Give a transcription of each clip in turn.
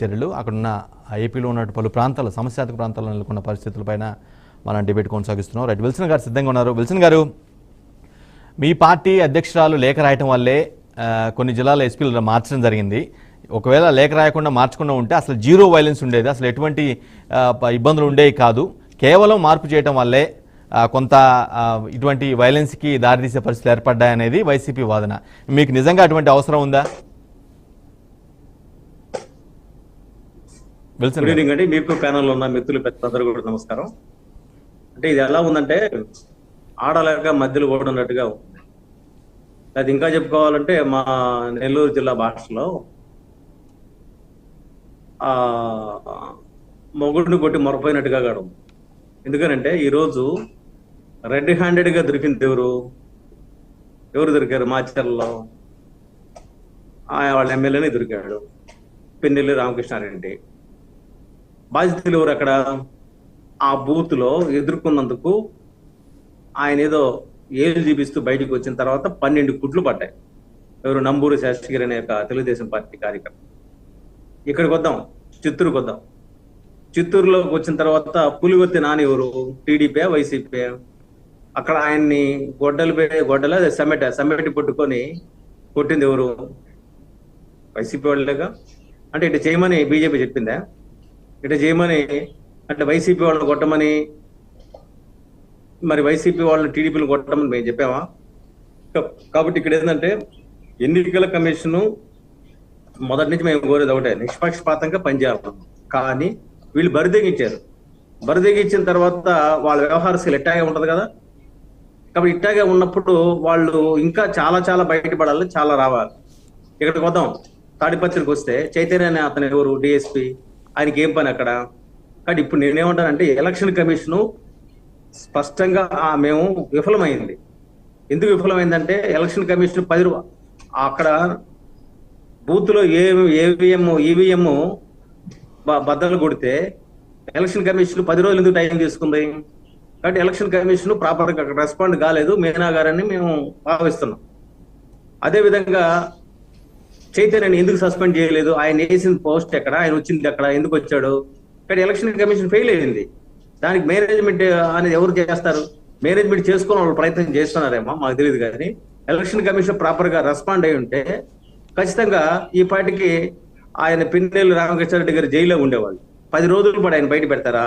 చర్యలు. అక్కడున్న ఏపీలో ఉన్న పలు ప్రాంతాలు సమస్యాత్మక ప్రాంతాల్లో నెలకొన్న పరిస్థితులపైన మనం డిబేట్ కొనసాగిస్తున్నాం. రైట్ విల్సన్ గారు సిద్ధంగా ఉన్నారు. విల్సన్ గారు మీ పార్టీ అధ్యక్షురాలు లేఖ రాయటం వల్లే కొన్ని జిల్లాల ఎస్పీలు మార్చడం జరిగింది. ఒకవేళ లేఖ రాయకుండా మార్చకుండా ఉంటే అసలు జీరో వైలెన్స్ ఉండేది. అసలు ఎటువంటి ఇబ్బందులు ఉండేవి కాదు. కేవలం మార్పు చేయటం వల్లే కొంత ఇటువంటి వైలెన్స్కి దారితీసే పరిస్థితులు ఏర్పడ్డాయనేది వైసీపీ వాదన. మీకు నిజంగా అటువంటి అవసరం ఉందా? గుడ్ ఈవినింగ్ అండి. మీకు ప్యానల్ ఉన్న మిత్రులు పెద్దలందరూ కూడా నమస్కారం. అంటే ఇది ఎలా ఉందంటే ఆడలేక మధ్యలో ఓడున్నట్టుగా ఉంది. అది ఇంకా చెప్పుకోవాలంటే మా నెల్లూరు జిల్లా భాషలో ఆ మొగుడిని కొట్టి మొరపోయినట్టుగా కాదు. ఎందుకనంటే ఈరోజు రెడ్ హ్యాండెడ్గా దొరికింది ఎవరు? ఎవరు దొరికారు? మాచర్లలో ఆ వాళ్ళ ఎమ్మెల్యేనే దొరికాడు. పిన్నెల్లి రామకృష్ణారెడ్డి. బాధితులు ఎవరు అక్కడ? ఆ బూత్లో ఎదుర్కొన్నందుకు ఆయన ఏదో ఏలు చూపిస్తూ బయటకు వచ్చిన తర్వాత పన్నెండు కుట్లు పడ్డాయి ఎవరు? నంబూరు శాస్త్రి అనే ఒక తెలుగుదేశం పార్టీ కార్యకర్త. ఇక్కడికి వద్దాం. చిత్తూరుకి వద్దాం. చిత్తూరులోకి వచ్చిన తర్వాత పులిగొత్తి నాని ఎవరు? టీడీపీ వైసీపీ అక్కడ ఆయన్ని గొడ్డలు పె- గొడ్డల అదే సమ్మెట సమ్మెటి పట్టుకొని కొట్టింది ఎవరు? వైసీపీ వాళ్ళేగా? అంటే ఇటు చేయమని బీజేపీ చెప్పిందా? ఇట్లా చేయమని అంటే వైసీపీ వాళ్ళని కొట్టమని మరి వైసీపీ వాళ్ళని టీడీపీని కొట్టమని మేము చెప్పామా? కాబట్టి ఇక్కడ ఏంటంటే ఎన్నికల కమిషను మొదటి నుంచి మేము కోరేది ఒకటే నిష్పక్షపాతంగా పనిచేయాలి. కానీ వీళ్ళు బరిదెగించారు బరిదెగించిన తర్వాత వాళ్ళ వ్యవహార శైలి ఎట్టాగే ఉంటుంది కదా? కాబట్టి ఇట్టాగే ఉన్నప్పుడు వాళ్ళు ఇంకా చాలా చాలా బయటపడాలి చాలా రావాలి. ఇక్కడికి వద్దాం. తాడిపత్రికి వస్తే చైతన్య అనే అతను ఎవరు? డిఎస్పీ. ఆయనకి ఏం పని అక్కడ? కానీ ఇప్పుడు నేనేమంటానంటే ఎలక్షన్ కమిషన్ స్పష్టంగా ఆ మేము విఫలమైంది. ఎందుకు విఫలమైందంటే ఎలక్షన్ కమిషన్ పది రూ- అక్కడ బూత్లో ఏ ఏవిఎం ఈవీఎం బద్దలు కొడితే ఎలక్షన్ కమిషన్ పది రోజులు ఎందుకు టైం తీసుకుంది? కాబట్టి ఎలక్షన్ కమిషన్ ప్రాపర్గా రెస్పాండ్ కాలేదు మీనా గారని మేము భావిస్తున్నాం. అదేవిధంగా చైతన్యని ఎందుకు సస్పెండ్ చేయలేదు? ఆయన వేసిన పోస్ట్ ఎక్కడ? ఆయన వచ్చింది ఎక్కడ? ఎందుకు వచ్చాడు? ఇక్కడ ఎలక్షన్ కమిషన్ ఫెయిల్ అయింది. దానికి మేనేజ్మెంట్ అనేది ఎవరు చేస్తారు? మేనేజ్మెంట్ చేసుకుని వాళ్ళు ప్రయత్నం చేస్తున్నారేమో మాకు తెలియదు కానీ ఎలక్షన్ కమిషన్ ప్రాపర్గా రెస్పాండ్ అయి ఉంటే ఖచ్చితంగా ఈ పార్టీకి ఆయన పిన్నెల్లి రామకృష్ణారెడ్డి గారు జైల్లో ఉండేవాళ్ళు. పది రోజులు పాటు ఆయన బయట పెడతారా?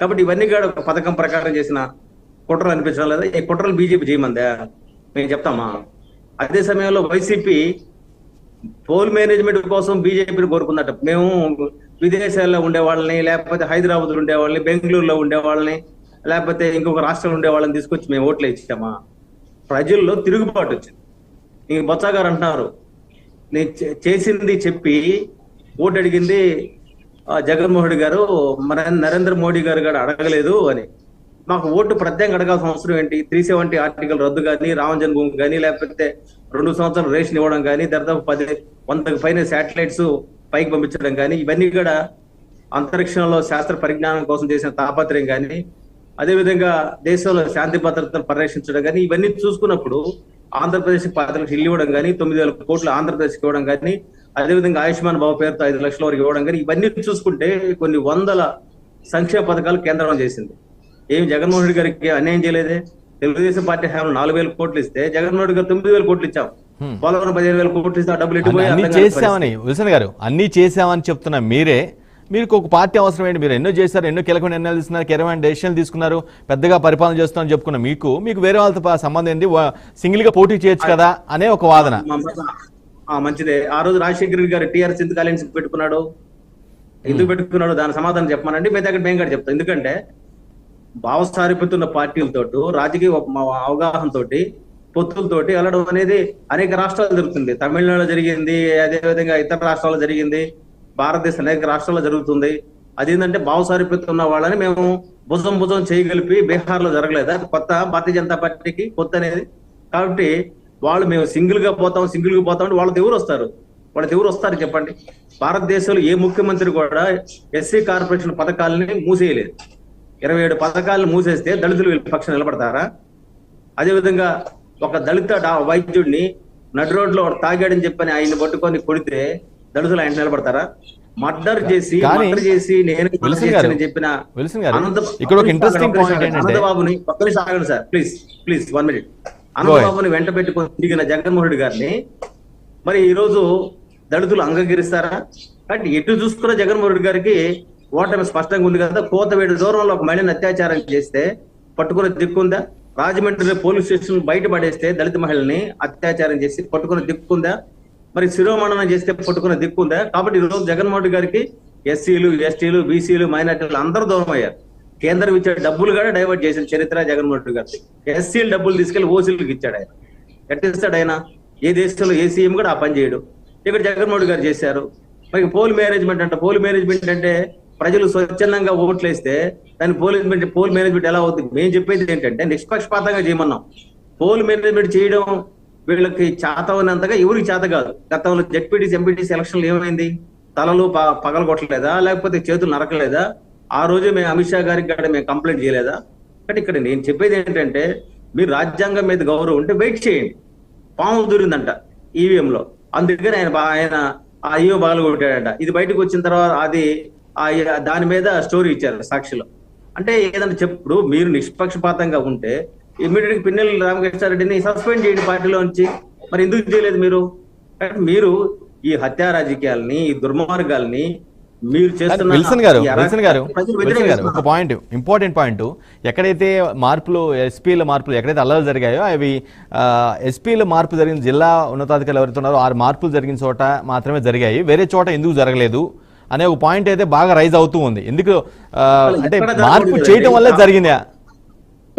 కాబట్టి ఇవన్నీ కూడా ఒక పథకం ప్రకారం చేసిన కుట్రలు అనిపించడం లేదా? ఈ కుట్రలు బీజేపీ చేయమందా? మేము చెప్తామా? అదే సమయంలో వైసీపీ పోల్ మేనేజ్మెంట్ కోసం బీజేపీని కోరుకుందట మేము విదేశాల్లో ఉండే వాళ్ళని లేకపోతే హైదరాబాద్ ఉండే వాళ్ళని బెంగళూరులో ఉండే వాళ్ళని లేకపోతే ఇంకొక రాష్ట్రంలో ఉండే వాళ్ళని తీసుకొచ్చి మేము ఓట్లు ఇచ్చామా ప్రజల్లో తిరుగుబాటు వచ్చింది. ఇంక బొత్స గారు అంటున్నారు నేను చే- చేసింది చెప్పి ఓటు అడిగింది ఆ, జగన్మోహన్ గారు మన నరేంద్ర మోడీ గారు కూడా అడగలేదు అని. మాకు ఓటు ప్రత్యేకంగా అడగాల్సిన అవసరం ఏంటి? త్రీ సెవెంటీ ఆర్టికల్ రద్దు కానీ రామ జన్మభూమి కానీ లేకపోతే రెండు సంవత్సరాలు రేషన్ ఇవ్వడం కానీ దాదాపు పది వందకు పైన శాటిలైట్స్ పైకి పంపించడం కానీ ఇవన్నీ కూడా అంతరిక్షంలో శాస్త్ర పరిజ్ఞానం కోసం చేసిన తాపత్రయం కానీ అదేవిధంగా దేశంలో శాంతి భద్రతను పరిరక్షించడం కానీ ఇవన్నీ చూసుకున్నప్పుడు ఆంధ్రప్రదేశ్ పది లక్షలు ఇల్లు ఇవ్వడం కానీ తొమ్మిది వేల కోట్లు ఆంధ్రప్రదేశ్కి ఇవ్వడం కానీ అదేవిధంగా ఆయుష్మాన్ బాబు పేరుతో ఐదు లక్షల వరకు ఇవ్వడం కానీ ఇవన్నీ చూసుకుంటే కొన్ని వందల సంక్షేమ పథకాలు కేంద్రం చేసింది. ఏమి జగన్మోహన్ రెడ్డి గారికి అన్యాయం చేయలేదే? తెలుగుదేశం పార్టీ హయాంలో నాలుగు వేల కోట్లు ఇస్తే జగన్మోహన్ రెడ్డి గారు తొమ్మిది వేల కోట్లు ఇచ్చాం. పోలవరం పదిహేను వేల కోట్లు ఇస్తే డబ్బులు ఎటు అన్ని- చేశామని విల్సన్ గారు అన్ని చేశామని చెప్తున్న మీరే మీకు ఒక పార్టీ అవసరం ఏంటి? మీరు ఎన్నో చేశారు ఎన్నో కీలకమైన నిర్ణయాలు తీసుకున్నారు కీలకమైన డెసిషన్లు తీసుకున్నారు పెద్దగా పరిపాలన చేస్తున్నారని చెప్పుకున్న మీకు మీకు వేరే వాళ్ళతో సంబంధం ఏంటి సింగిల్గా పోటీ చేయొచ్చు కదా అనే ఒక వాదన. మంచిదే. ఆ రోజు రాజశేఖర రెడ్డి గారు టీఆర్ఎస్ ఎందుకు అలయన్స్ పెట్టుకున్నాడు. ఎందుకు పెట్టుకున్నాడు? దాని సమాధానం చెప్పమనండి. మీ దగ్గర మేము కూడా చెప్తాం. ఎందుకంటే భావసారిపోతున్న పార్టీలతో రాజకీయ మా అవగాహన తోటి పొత్తులతోటి వెళ్ళడం అనేది అనేక రాష్ట్రాలు జరుగుతుంది. తమిళనాడులో జరిగింది అదేవిధంగా ఇతర రాష్ట్రాల్లో జరిగింది భారతదేశం అనేక రాష్ట్రాల్లో జరుగుతుంది. అదేంటంటే భావసారిపోతున్న వాళ్ళని మేము భుజం భుజం చేయగలిపి బీహార్లో అది కొత్త భారతీయ జనతా పార్టీకి కొత్త అనేది. కాబట్టి వాళ్ళు మేము సింగిల్గా పోతాం సింగిల్గా పోతాం అంటే వాళ్ళకి ఎవరు వస్తారు. వాళ్ళకి ఎవరు వస్తారు చెప్పండి. భారతదేశంలో ఏ ముఖ్యమంత్రి కూడా ఎస్సీ కార్పొరేషన్ పథకాలని మూసేయలేదు. ఇరవై ఏడు పథకాలను మూసేస్తే దళితులు వీళ్ళ పక్షం నిలబడతారా? అదేవిధంగా ఒక దళిత వైద్యుడిని నడి రోడ్లో తాగాడని చెప్పని ఆయన్ని పట్టుకొని కొడితే దళితులు ఆయన నిలబడతారా? మర్డర్ చేసి మర్డర్ చేసి నేను చెప్పిన ఇక్కడ ఒక. ఏంటంటే- ఒక్క నిమిషం ఆగండి sir please please one minute. అనంతబాబుని వెంట పెట్టుకొని తిరిగిన జగన్మోహన్ రెడ్డి గారిని మరి ఈ రోజు దళితులు అంగీకరిస్తారా? కాబట్టి ఎటు చూసుకున్న జగన్మోహన్ రెడ్డి గారికి ఓటమి స్పష్టంగా ఉంది కదా కోతవేడు దూరంలో ఒక మహిళను అత్యాచారం చేస్తే పట్టుకున్న దిక్కుందా రాజమండ్రి పోలీస్ స్టేషన్ బయట పడేస్తే దళిత మహిళని అత్యాచారం చేసి పట్టుకున్న దిక్కుందా మరి శిరోమణనం చేస్తే పట్టుకున్న దిక్కుందా కాబట్టి ఈ రోజు జగన్మోహన్ రెడ్డి గారికి ఎస్సీలు ఎస్టీలు బీసీలు మైనార్టీలు అందరూ దూరం అయ్యారు. కేంద్రం ఇచ్చే డబ్బులు కూడా డైవర్ట్ చేసిన చరిత్ర జగన్మోహన్ రెడ్డి గారి ఎస్సీలు డబ్బులు తీసుకెళ్ళి ఓసీలకు ఇచ్చాడు ఆయన. ఎట్టిస్తాడు ఆయన? ఏ దేశంలో ఏ సీఎం కూడా ఆ పని చేయడు. ఇక్కడ జగన్మోహన్ గారు చేశారు. మరి పోల్ మేనేజ్మెంట్ అంట పోల్ మేనేజ్మెంట్ అంటే ప్రజలు స్వచ్ఛందంగా ఓట్లేస్తే దాని పోల్ పోల్ మేనేజ్మెంట్ ఎలా అవుతుంది మేము చెప్పేది ఏంటంటే నిష్పక్షపాతంగా చేయమన్నాం. పోల్ మేనేజ్మెంట్ చేయడం వీళ్ళకి చేత ఉన్నంతగా ఎవరికి చేత కాదు. గతంలో జడ్పీటీసీ ఎంపీటీసీ ఎలక్షన్లు ఏమైంది? తలలు ప- పగలగొట్టలేదా లేకపోతే చేతులు నరకలేదా? ఆ రోజు మేము అమిత్ షా గారికి కూడా మేము కంప్లైంట్ చేయలేదా? కానీ ఇక్కడ నేను చెప్పేది ఏంటంటే మీరు రాజ్యాంగం మీద గౌరవం ఉంటే వెయిట్ చేయండి. పాము దూరిందంట ఈవీఎంలో. అందుకని ఆయన బా- ఆయన ఆ ఈవీఎం బాగా కొట్టాడంట. ఇది బయటకు వచ్చిన తర్వాత అది దాని మీద స్టోరీ ఇచ్చారు సాక్షిలో. అంటే ఏదైనా చెప్పుడు మీరు నిష్పక్షపాతంగా ఉంటే ఇమ్మీడియట్గా పిన్నెల రామకృష్ణారెడ్డిని సస్పెండ్ చేయండి పార్టీలో నుంచి మరి ఎందుకు చేయలేదు మీరు? మీరు ఈ హత్యా రాజకీయాలని ఈ దుర్మార్గాల్ని మీరు చేస్తున్న విల్సన్ గారు విల్సన్ గారు ప్రజలు విల్సన్ గారు ఒక. Point important point. ఎక్కడైతే మార్పులు ఎస్పీల మార్పులు ఎక్కడైతే అల్లలు జరిగాయో అవి ఎస్పీల మార్పు జరిగిన జిల్లా ఉన్నతాధికారులు ఎవరైతే ఉన్నారో ఆ మార్పులు జరిగిన చోట మాత్రమే జరిగాయి. వేరే చోట ఎందుకు జరగలేదు? అనే ఒక పాయింట్ అయితే బాగా రైజ్ అవుతూ ఉంది. ఎందుకు అంటే మార్పు చేయడం వల్లే? జరిగిందా.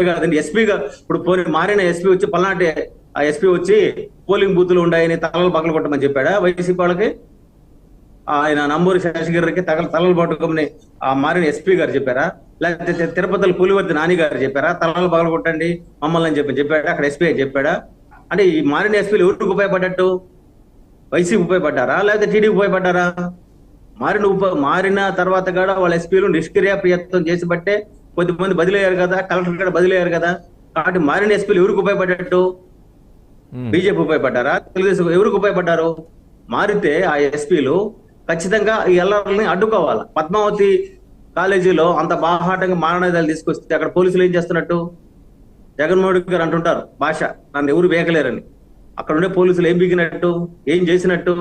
కాదండి ఎస్పీగా ఇప్పుడు మారిన ఎస్పీ వచ్చి పల్నాటి ఆ ఎస్పీ వచ్చి పోలింగ్ బూతులు ఉన్నాయని తలలు పగలు కొట్టమని చెప్పాడా వైసీపీ వాళ్ళకి? ఆయన నంబూరి శేషగిరికి తగల తలలు పట్టుకోమని ఆ మారిన ఎస్పీ గారు చెప్పారా? లేకపోతే తిరుపతిలో పులివర్తి నాని గారు చెప్పారా? తలలు పగలు కొట్టండి మమ్మల్ని అని చెప్పి చెప్పాడా? అక్కడ ఎస్పీ చెప్పాడా? అంటే ఈ మారిన ఎస్పీలు ఎవరికి ఉపయోగపడ్డట్టు? వైసీపీ ఉపయోగపడ్డారా? లేకపోతే టీడీపీ ఉపయోగపడ్డారా? మారిన ఉప మారిన తర్వాత కూడా వాళ్ళ ఎస్పీలు నిష్క్రియ ప్రయత్నం చేసి బట్టే కొద్దిమంది బదిలయ్యారు కదా కలెక్టర్ కూడా బదిలయ్యారు కదా. కాబట్టి మారిన ఎస్పీలు ఎవరికి ఉపయోగపడ్డట్టు. బీజేపీ ఉపయోగపడ్డారా? తెలుగుదేశం ఎవరికి ఉపయోగపడ్డారు? మారితే ఆ ఎస్పీలు ఖచ్చితంగా ఈ ఎల్లర్లని అడ్డుకోవాలి? పద్మావతి కాలేజీలో అంత బాహాటంగా మారణాయుధాలు తీసుకొస్తే అక్కడ పోలీసులు ఏం చేస్తున్నట్టు? జగన్మోహన్ రెడ్డి గారు అంటుంటారు భాష నన్ను ఎవరు వేయకలేరని అక్కడ ఉండే పోలీసులు ఏం బిగినట్టు? ఏం చేసినట్టు?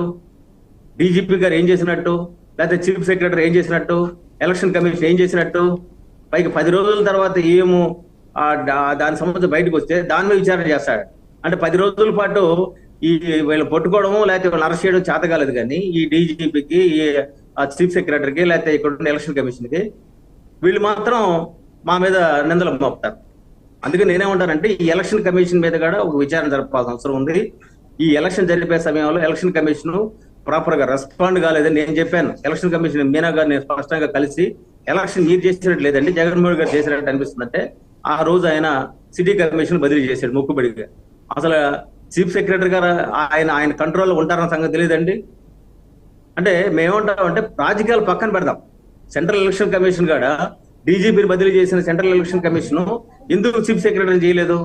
డీజీపీ గారు ఏం చేసినట్టు? లేకపోతే చీఫ్ సెక్రటరీ ఏం చేసినట్టు? ఎలక్షన్ కమిషన్ ఏం చేసినట్టు? పైకి పది రోజుల తర్వాత ఏమో దాని సంబంధించి బయటకు వస్తే దాని మీద విచారణ చేస్తాడు. అంటే పది రోజుల పాటు ఈ వీళ్ళు పట్టుకోవడము లేకపోతే వీళ్ళు అరెస్ట్ చేయడం చేత కాలేదు కానీ ఈ డీజీపీకి ఈ చీఫ్ సెక్రటరీకి లేకపోతే ఇక్కడ ఉన్న ఎలక్షన్ కమిషన్కి వీళ్ళు మాత్రం మా మీద నిందలు మోపుతారు. అందుకే నేనేమంటానంటే ఈ ఎలక్షన్ కమిషన్ మీద కూడా ఒక విచారణ జరపాల్సిన అవసరం ఉంది. ఈ ఎలక్షన్ జరిపే సమయంలో ఎలక్షన్ కమిషన్ ప్రాపర్గా రెస్పాండ్ కాలేదని నేను చెప్పాను. ఎలక్షన్ కమిషన్ మీనా గారిని స్పష్టంగా కలిసి ఎలక్షన్ మీరు చేసినట్టు లేదండి జగన్మోహన్ గారు చేసినట్టు అనిపిస్తుందంటే ఆ రోజు ఆయన సిటీ కమిషన్ బదిలీ చేశాడు మొక్కుబడిగా. అసలు చీఫ్ సెక్రటరీ గారు ఆయన ఆయన కంట్రోల్లో ఉంటారన్న సంగతి తెలియదండి. అంటే మేమంటామంటే రాజకీయాలు పక్కన పెడదాం. సెంట్రల్ ఎలక్షన్ కమిషన్ కాడ డీజీపీని బదిలీ చేసిన సెంట్రల్ ఎలక్షన్ కమిషన్ ఎందుకు చీఫ్ సెక్రటరీ చేయలేదు?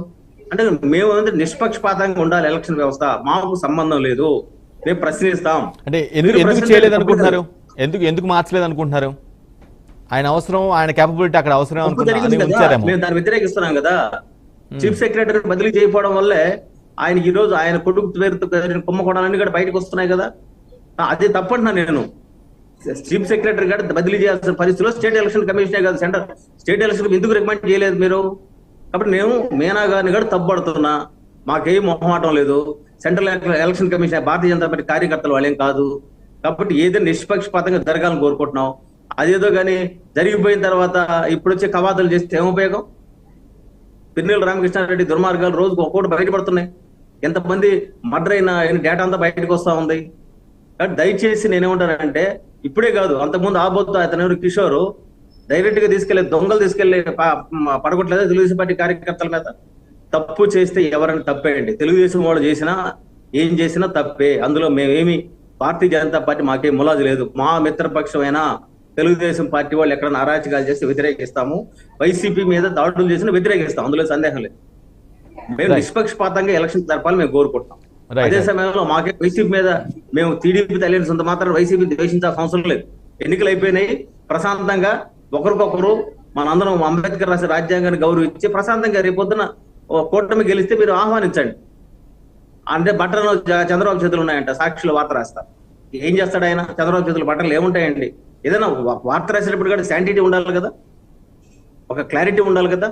అంటే మేము నిష్పక్షపాతంగా ఉండాలి ఎలక్షన్ వ్యవస్థ మాకు సంబంధం లేదు. మేము ప్రశ్నిస్తాం. అంటే ఎందుకు ఎందుకు చేయలేదు తప్పు అనుకుంటున్నారు ఎందుకు ఎందుకు మార్చలేదు అనుకుంటున్నారు ఆయన అవసరం ఆయన కేపబిలిటీ అక్కడ అవసరం తప్పు మేము దాన్ని వ్యతిరేకిస్తున్నాం కదా. చీఫ్ సెక్రటరీ బదిలీ చేయకపోవడం వల్లే ఆయన ఈ రోజు ఆయన కొడుకు పేరుతో కుంభకోణాలన్నీ కూడా బయటకు వస్తున్నాయి కదా. అది తప్పంటున్నా నేను. చీఫ్ సెక్రటరీ గారు బదిలీ చేయాల్సిన పరిస్థితిలో స్టేట్ ఎలక్షన్ కమిషనే కాదు సెంటర్ స్టేట్ ఎలక్షన్ ఎందుకు రికమెండ్ చేయలేదు మీరు? కాబట్టి నేను మీనా గారిని కూడా తప్పుపడుతున్నా. మాకేం మొహమాటం లేదు. Central election commission Bharatiya Janata party కార్యకర్తలు వాళ్ళేం కాదు. కాబట్టి ఏదైనా నిష్పక్షపాతంగా జరగాలని కోరుకుంటున్నాం. అదేదో కానీ జరిగిపోయిన తర్వాత ఇప్పుడు వచ్చే కవాతులు చేస్తే ఏం ఉపయోగం? పిన్నెల రామకృష్ణారెడ్డి దుర్మార్గాలు రోజుకు ఒక్కోటి బయటపడుతున్నాయి. ఎంతమంది మర్డర్ అయిన డేటా అంతా బయటకు వస్తా ఉంది. కాబట్టి దయచేసి నేనేమంటానంటే ఇప్పుడే కాదు అంతకుముందు ఆబోతు అతను కిషోరు. కిషోర్ డైరెక్ట్గా తీసుకెళ్ళే దొంగలు తీసుకెళ్ళే పడగొట్టలేదు తెలుగుదేశం పార్టీ కార్యకర్తల మీద? తప్పు చేస్తే ఎవరైనా తప్పేయండి. తెలుగుదేశం వాళ్ళు చేసినా ఏం చేసినా తప్పే. అందులో మేమేమి భారతీయ జనతా పార్టీ మాకేం ములాజు లేదు. మా మిత్రపక్షమైన తెలుగుదేశం పార్టీ వాళ్ళు ఎక్కడైనా అరాచకాలు చేస్తే వ్యతిరేకిస్తాము. వైసీపీ మీద దాడులు చేసిన వ్యతిరేకిస్తాం. అందులో సందేహం లేదు. మేము. నిష్పక్షపాతంగా ఎలక్షన్ జరపాలని మేము కోరుకుంటాం అదే. సమయంలో మాకే వైసీపీ మీద మేము టీడీపీ తెలియని సొంత మాత్రం వైసీపీ ద్వేషించాల్సిన అవసరం లేదు. ఎన్నికలు అయిపోయినాయి. ప్రశాంతంగా ఒకరికొకరు మనందరం అంబేద్కర్ రాసిన రాజ్యాంగాన్ని గౌరవించి ప్రశాంతంగా రేపొద్దున కూటమి గెలిస్తే మీరు ఆహ్వానించండి. అంటే బట్టలు చంద్రబాబు చేతులు ఉన్నాయంట సాక్షులు వార్త రాస్తా. ఏం చేస్తాడు ఆయన? చంద్రబాబు చేతులు బట్టలు ఏముంటాయండి? ఏదైనా వార్త రాసేటప్పుడు కూడా శాంటిటీ ఉండాలి కదా? ఒక క్లారిటీ ఉండాలి కదా?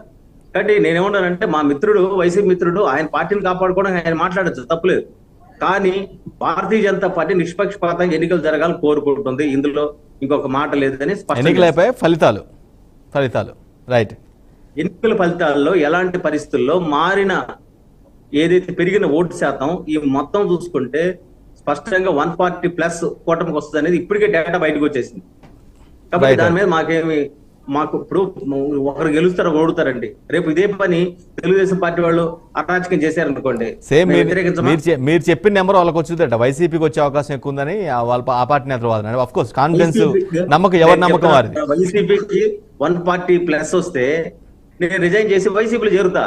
కాబట్టి నేనేమన్నానంటే మా మిత్రుడు వైసీపీ మిత్రుడు ఆయన పార్టీని కాపాడుకోవడం ఆయన మాట్లాడచ్చు తప్పులేదు కానీ భారతీయ జనతా పార్టీ నిష్పక్షపాతంగా ఎన్నికలు జరగాలని కోరుకుంటుంది. ఇందులో ఇంకొక మాట లేదని స్పష్టం ఫలితాలు. ఫలితాలు. రైట్. ఎన్నికల ఫలితాల్లో ఎలాంటి పరిస్థితుల్లో మారిన ఏదైతే పెరిగిన ఓటు శాతం ఈ మొత్తం చూసుకుంటే స్పష్టంగా వన్ పార్టీ ప్లస్ కూటమికి వస్తుంది అనేది ఇప్పటికే డేటా బయటకు వచ్చేసింది. కాబట్టి. దాని మీద మాకేమి మాకు ఇప్పుడు ఒకరు గెలుస్తారు ఓడుతారండి. రేపు ఇదే పని తెలుగుదేశం పార్టీ వాళ్ళు అరాచకం చేశారనుకోండి. సేమ్ మీరు చెప్పిన నెంబర్ వాళ్ళకి వచ్చిందట. వైసీపీకి వచ్చే అవకాశం ఎక్కువ ఉందని వాళ్ళ ఆ పార్టీ నేతలు వాదన ఆఫ్ కోర్స్ కాన్ఫిడెన్స్ నమ్మకం ఎవరి నమ్మకం వారిది? వైసీపీకి వన్ పార్టీ ప్లస్ వస్తే నేను రిజైన్ చేసి వైసీపీలో చేరుతా.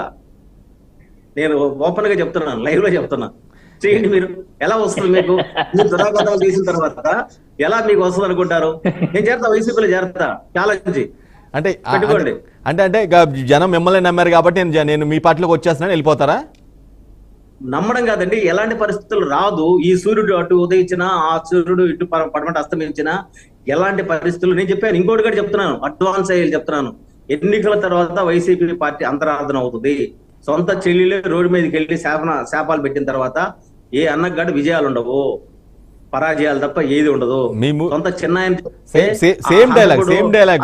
నేను ఓపెన్గా చెప్తున్నాను లైవ్లో చెప్తున్నా. చేయండి మీరు ఎలా వస్తుంది మీకు? మీరు దురాగతాలు చేసిన తర్వాత ఎలా మీకు వస్తుంది అనుకుంటారు? నేను చేరతా వైసీపీలో చేరతా. ఛాలెంజ్ అంటే. అంటే అంటే జనం మిమ్మల్ని నమ్మారు కాబట్టి నేను నేను మీ పార్టీలోకి వచ్చేస్తున్నాను వెళ్ళిపోతారా? నమ్మడం కాదండి ఎలాంటి పరిస్థితులు రాదు. ఈ సూర్యుడు అటు ఉదయించినా ఆ సూర్యుడు ఇటు పడమట అస్తమించినా ఎలాంటి పరిస్థితులు? నేను చెప్పాను ఇంకోటి కూడా చెప్తున్నాను అడ్వాన్స్ అయ్యి చెప్తున్నాను. ఎన్నికల తర్వాత వైసీపీ పార్టీ అంతరార్థన అవుతుంది. సొంత చెల్లెలే రోడ్డు మీదకి వెళ్ళి శాపన శాపాలు పెట్టిన తర్వాత ఏ అన్నగాడు విజయాలు ఉండవు పరాజయాలు తప్ప ఏది ఉండదు. సొంత చిన్న సేమ్- డైలాగ్, సేమ్ డైలాగ్.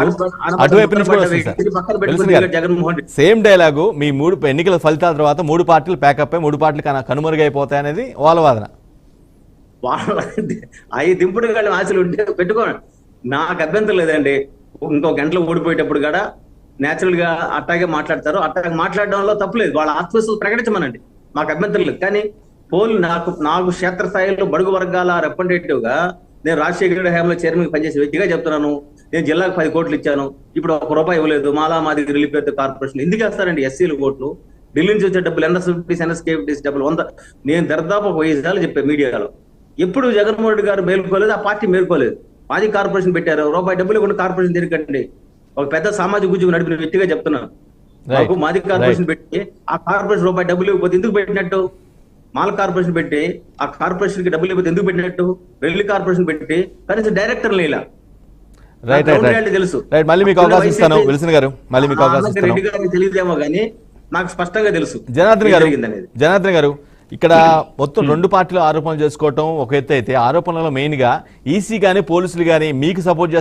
అటువైపు నుంచి సేమ్ డైలాగు మీ మూడు ఎన్నికల ఫలితాల తర్వాత మూడు పార్టీలు ప్యాకప్ అయి మూడు పార్టీలు కన- కనుమరుగైపోతాయి అనేది వాళ్ళ వాదన. వాళ్ళ అవి దింపుడు గాళ్ళ ఆశలు ఉంటే పెట్టుకోండి. నాకు అభ్యంతరం లేదండి. ఇంకో గంటలో ఓడిపోయేటప్పుడు కూడా నేచురల్గా అట్టాగే మాట్లాడతారు అట్టాగే మాట్లాడడంలో తప్పులేదు వాళ్ళ ఆత్మవిశ్వాసం ప్రకటించమనండి. మాకు అభ్యంతరం కానీ పోల్ నాకు నాకు క్షేత్రస్థాయిలో బడుగు వర్గాల రిప్రజెంటేటివ్గా నేను రాజశేఖర హయాంలో చైర్మన్ పనిచేసే వ్యక్తిగా చెప్తున్నాను. నేను జిల్లాకు పది కోట్లు ఇచ్చాను. ఇప్పుడు ఒక రూపాయి ఇవ్వలేదు. మాలా మాది రిలీఫ్ కార్పొరేషన్ ఎందుకు వేస్తారండి ఎస్సీలు కోట్లు ఢిల్లీ నుంచి వచ్చే డబ్బులు ఎన్ఎస్ఎఫ్టీస్ ఎన్ఎస్కేఫ్టీస్ డబ్బులు వంద నేను దరిదాపు ఒక వెయ్యి సార్లు చెప్పాను మీడియాలో. ఎప్పుడు జగన్మోహన్ రెడ్డి గారు మేలుకోలేదు ఆ పార్టీ మేలుకోలేదు. మాది కార్పొరేషన్ పెట్టారు. రూపాయి డబ్బులు ఇవ్వకుండా కార్పొరేషన్ తిరగండి ఒక పెద్ద సామాజిక ఉద్యోగం నడిపిన వ్యక్తిగా చెప్తున్నాను. మాకు మాది కార్పొరేషన్ పెట్టి ఆ కార్పొరేషన్ రూపాయి డబ్బులు ఇవ్వకపోతే ఎందుకు పెట్టినట్టు? మాల్ కార్పొరేషన్ పెట్టి ఆ కార్పొరేషన్కి డబ్బులు ఇవ్వకపోతే ఎందుకు పెట్టినట్టు? రెల్లి కార్పొరేషన్ పెట్టి కనీసం డైరెక్టర్ లేలా. రైట్ రైట్ తెలుసు. రైట్ మళ్ళీ మీకు అప్పుడు అవకాశం ఇస్తాను వైసీపీ విల్సన్ గారు. మళ్ళీ మీకు ఆ అవకాశం అన్నకి ఇస్తాను. రెడ్డి గారికి తెలియదేమో కానీ నాకు స్పష్టంగా తెలుసు జనార్దన్ గారు జనార్దన్ గారు ఇక్కడ మొత్తం రెండు పార్టీలు ఆరోపణలు చేసుకోవటం ఒక ఎత్తు అయితే ఆరోపణలలో మెయిన్గా ఈసీ గానీ పోలీసులు గానీ మీకు సపోర్ట్ చేస్తున్న